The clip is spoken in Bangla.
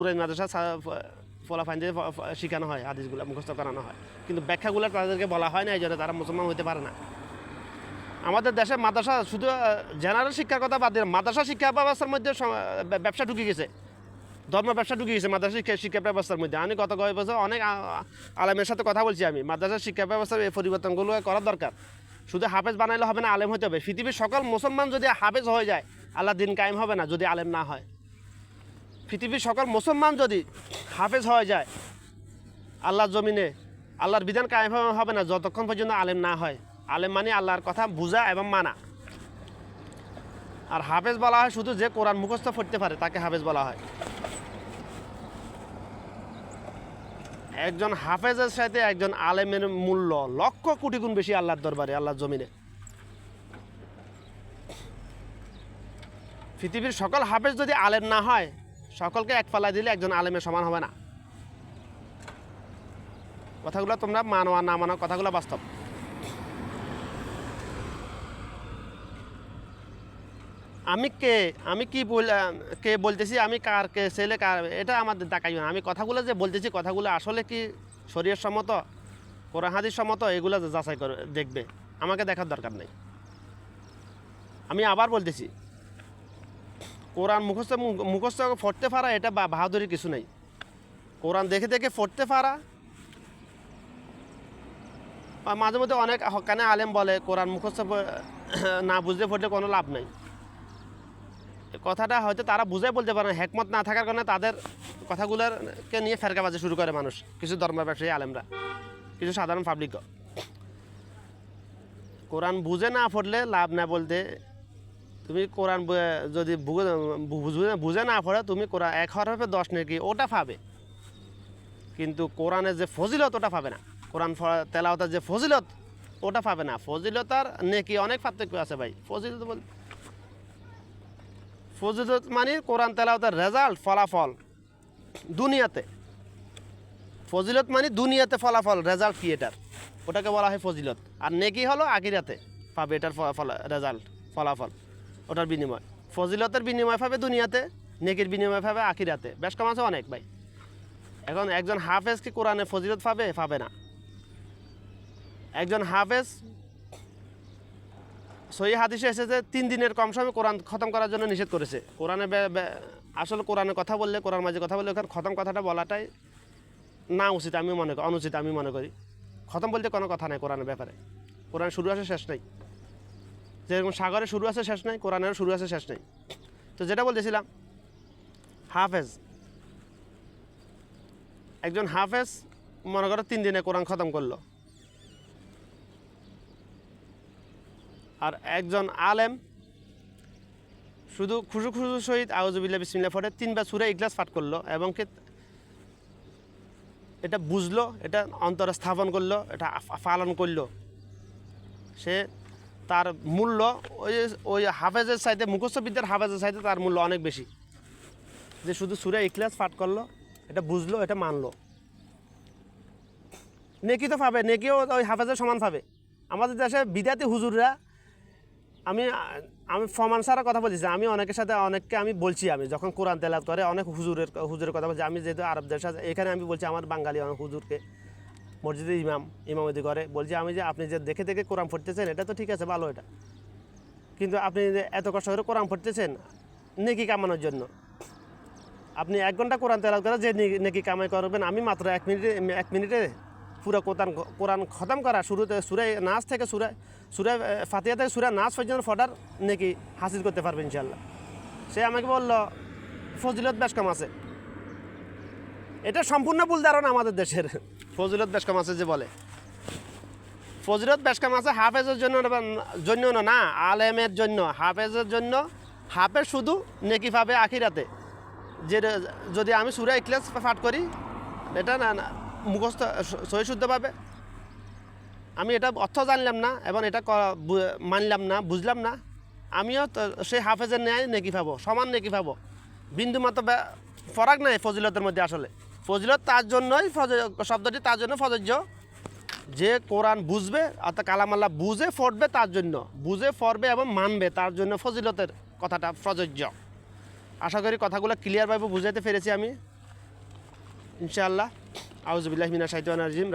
পুরাই মাদ্রাসা দিয়ে শেখানো হয়, হাদিসগুলো মুখস্থ করানো হয়। কিন্তু ব্যাখ্যাগুলো তাদেরকে বলা হয় না, এই জন্য তারা মুসলমান হতে পারে না। আমাদের দেশে মাদ্রাসা শুধু জেনারেল শিক্ষার কথা বাদ দিয়ে মাদ্রাসা শিক্ষা ব্যবস্থার মধ্যে ব্যবসা ঢুকে গেছে। ধর্ম ব্যবসা ঢুকে গেছে মাদ্রাসা শিক্ষা শিক্ষা ব্যবস্থার মধ্যে। আমি গত কয়েক বছর অনেক আলেমের সাথে কথা বলছি আমি। মাদ্রাসা শিক্ষা ব্যবস্থার এই পরিবর্তনগুলো করা দরকার। শুধু হাফেজ বানাইলে হবে না, আলেম হতে হবে। পৃথিবীর সকল মুসলমান যদি হাফেজ হয়ে যায়, আল্লাহ দিন কায়েম হবে না যদি আলেম না হয়। পৃথিবীর সকল মুসলমান যদি হাফেজ হয়ে যায়, আল্লাহর জমিনে, আল্লাহর বিধান কায়েম হবে- না, যতক্ষণ পর্যন্ত আলেম না হয়। আলেম মানে আল্লাহর কথা বুঝা এবং মানা। আর হাফেজ বলা হয় শুধু যে কোরআন মুখস্থ পড়তে পারে, তাকে হাফেজ বলা হয়। একজন হাফেজের সাথে একজন আলেমের মূল্য লক্ষ কোটি গুণ বেশি আল্লাহর দরবারে, আল্লাহর জমিনে। পৃথিবীর সকল হাফেজ যদি আলেম না হয় সকলকে এক পাল্লায় দিলে একজন আলেমের সমান হবে না। কথাগুলো তোমরা মানো আর না মানো, কথাগুলো বাস্তব। আমি কে? আমি কি বল, কে বলতেছি? আমি কার কে? ছেলে কার? এটা আমাদের দেখাইও না। আমি কথাগুলো যে বলতেছি, কথাগুলো আসলে কি শরীর সম্মত, কোরআন হাদিস সম্মত, এগুলো যাচাই করে, দেখবে। আমাকে দেখার দরকার নেই। আমি আবার বলতেছি কোরআন মুখস্থ মুখস্থ পড়তে পারা এটা বা- বাহাদুরির কিছু নেই। কোরআন দেখে দেখে পড়তে পারা মাঝে মধ্যে অনেক হকানে আলেম বলে, কোরআন মুখস্থ না বুঝতে পড়লে কোনো লাভ নেই। কথাটা হয়তো তারা বুঝে বলতে পারে, হেকমত না থাকার কারণে তাদের কথাগুলোকে নিয়ে ফেরকা ফেরকাবাজি শুরু করে মানুষ, কিছু ধর্ম ব্যবসায়ী আলেমরা, কিছু সাধারণ পাবলিক কোরআন বুঝে না পড়লে লাভ না বলতে তুমি কোরআন যদি বুঝে না পড়ে, তুমি কোরআন এক হরফে দশ নাকি, ওটা পাবে। কিন্তু কোরআনের যে ফজিলত, ওটা পাবে না। কোরআন তেলাওয়াতের যে ফজিলত, ওটা পাবে না। ফজিলতার নেকি অনেক পার্থক্য আছে ভাই। ফজিলত বল ফজিলত মানে কোরআন তেলাওয়াতের রেজাল্ট ফলাফল, দুনিয়াতে। ফজিলত মানে দুনিয়াতে ফলাফল রেজাল্ট কি এটার ওটাকে বলা হয় ফজিলত। আর নেকি হলো আকিরাতে পাবে এটার ফ- ফলা রেজাল্ট ফলাফল। ওটার বিনিময়। ফজিলতের বিনিময় পাবে দুনিয়াতে, নেকির বিনিময় পাবে আকিরাতে বেশ কম আছে অনেক ভাই। এখন একজন হাফেজ কি কোরআনে ফজিলত পাবে? পাবে না। একজন হাফেজ সহি হাদিসে এসেছে তিন দিনের কম সময় কোরআন খতম করার জন্য নিষেধ করেছে। কোরআনে আসলে কোরআনে কথা বললে, কোরআন মাঝে কথা বললে ওখানে খতম কথাটা বলাটাই না উচিত আমি মনে করি, অনুচিত আমি মনে করি। খতম বলতে কোনো কথা নাই কোরআনের ব্যাপারে। কোরআন শুরু আছে শেষ নাই। যেরকম সাগরে শুরু আছে, শেষ নাই কোরআনের শুরু আছে, শেষ নাই। তো যেটা বলতেছিলাম, হাফেজ। একজন হাফেজ, মনে করো তিন দিনে কোরআন খতম করল। আর একজন আলেম, শুধু খুশু খুশু সহিত আউজুবিল্লা বিসমিল্লা ফটে তিনবার সুরে ইগলাস পাঠ করল এবং কি এটা বুঝলো, এটা অন্তরে স্থাপন করল, এটা পালন করল। সে তার মূল্য, ওই ওই হাফেজের সাইডে মুখস্থ বিদ্যার হাফেজের সাইডে তার মূল্য অনেক বেশি। যে শুধু সুরে ইখলাস পাঠ করল, এটা বুঝলো, এটা মানলো। নেকি তো পাবে, নেকিও ওই হাফেজের সমান পাবে। আমাদের দেশে বিদ্যার্থী হুজুররা, আমি আমি ফমান সারা কথা বলছি আমি অনেকের সাথে, অনেককে আমি বলছি আমি, যখন কোরআন তেলাত করে, অনেক হুজুরের হুজুরের কথা বলছি। আমি যেহেতু আরব দেশ আছে, এখানে আমি বলছি আমার বাঙালি অনেক হুজুরকে। মসজিদের ইমাম ইমামতি করে বলছি, আমি যে আপনি যে দেখে দেখে কোরআন পড়তেছেন, এটা তো ঠিক আছে, ভালো এটা। কিন্তু আপনি এত কষ্ট করে কোরআন পড়তেছেন, নেকি কামানোর জন্য? আপনি এক ঘণ্টা কোরআন তেলাত করে যে নেকি কামাই করবেন, আমি মাত্র এক মিনিটে এক মিনিটে পুরো কোরআন কোরআন খতম করা শুরুতে সুরে নাচ থেকে সুরে সুরে ফাতিয়া থেকে সুরে নাচ পর্যন্ত ফটার নেকি হাসিল করতে পারবে ইনশাল্লাহ সে আমাকে বলল, ফজিলত বেশ কম আছে। এটা সম্পূর্ণ ভুল ধারণা আমাদের দেশের। ফজিলত বেশ কম আছে যে বলে। ফজিলত বেশ কম আছে হাফেজের জন্য জন্য না আলেমের জন্য। হাফেজের জন্য, হাফেজ শুধু নেকি পাবে আখিরাতে। যে যদি আমি সুরা ইকলাস পাঠ করি, এটা না মুখস্থ সহি শুদ্ধ পাবে। আমি এটা অর্থ জানলাম না, এবং এটা মানলাম না, বুঝলাম না। আমিও তো সেই হাফেজের ন্যায় নেকি পাবো, সমান নেকি পাবো। বিন্দু মাত্র বে- ফরাক নাই ফজিলতের মধ্যে আসলে। ফজিলত, তার জন্যই শব্দটি তার জন্য প্রযোজ্য যে কোরআন বুঝবে, অর্থাৎ কালামাল্লা বুঝে ফটবে তার জন্য। বুঝে পড়বে এবং মানবে তার জন্য ফজিলতের কথাটা প্রযোজ্য আশা করি কথাগুলো ক্লিয়ারভাবে বুঝাইতে পেরেছি আমি। ইনশাআল্লাহ। আউজবিল্লাহমিনা সাহিত্য রাজিম।